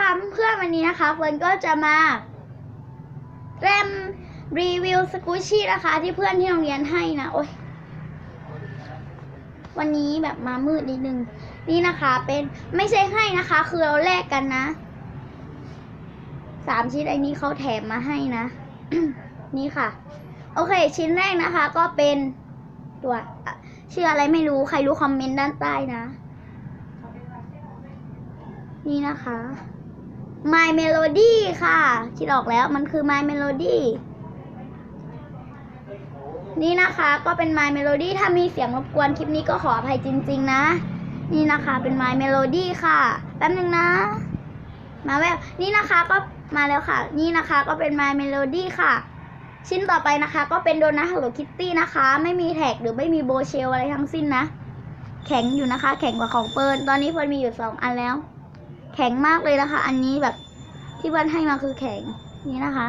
คะเพื่อนวันนี้นะคะเฟิร์นก็จะมาแรมรีวิวสกูชี่นะคะ ที่เพื่อนที่โรงเรียนให้นะโอ๊ยวันนี้แบบมามืดนิดนึง นี่นะคะเป็นไม่ใช่ให้นะคะ คือเราแลกกันนะสามชิ้นไอ้นี้เขาแถมมาให้นะ นี่ค่ะ โอเค ชิ้นแรกนะคะ ก็เป็นตัวชื่ออะไรไม่รู้ใครรู้คอมเมนต์ด้านใต้นะนี่นะคะ My Melody ค่ะ คิดออกแล้วมันคือ My Melody นี่นะคะก็เป็น My Melody ถ้ามีเสียงรบกวนคลิปนี้ก็ขออภัยจริง ๆ นะ นี่นะคะเป็น My Melody ค่ะ แป๊บนึงนะ มาแววนี่นะคะก็มาแล้วค่ะ นี่นะคะก็เป็น My Melody ค่ะ ชิ้นต่อไปนะคะก็เป็นโดนัท Hello Kitty นะคะ ไม่มีแท็กหรือไม่มีโบเชลอะไรทั้งสิ้นนะ แข็งอยู่นะคะ แข็งกว่าของเฟิร์นตอนนี้เฟิร์นมีอยู่สองอันแล้ว แข็งมากเลยนะคะ อันนี้แบบที่เฟิร์นให้มาคือแข็งนี่นะคะ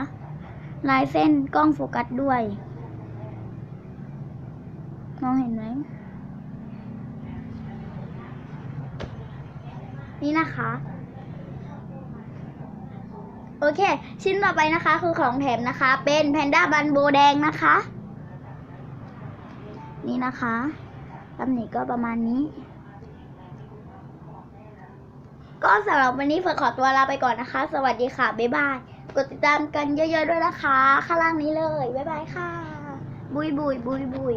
ลายเส้นกล้องโฟกัสด้วย มองเห็นไหมนี่นะคะ โอเค ชิ้นต่อไปนะคะ คือของแถมนะคะ เป็นแพนด้าบันโบแดงนะคะ นี่นะคะตำหนิก็ประมาณนี้ ก็สำหรับวันนี้ฝนขอตัวลาไปก่อนนะคะ สวัสดีค่ะ บ๊ายบาย กดติดตามกันเยอะๆด้วยนะคะ ข้างล่างนี้เลย บ๊ายบายค่ะ บุยบุยบุยบุย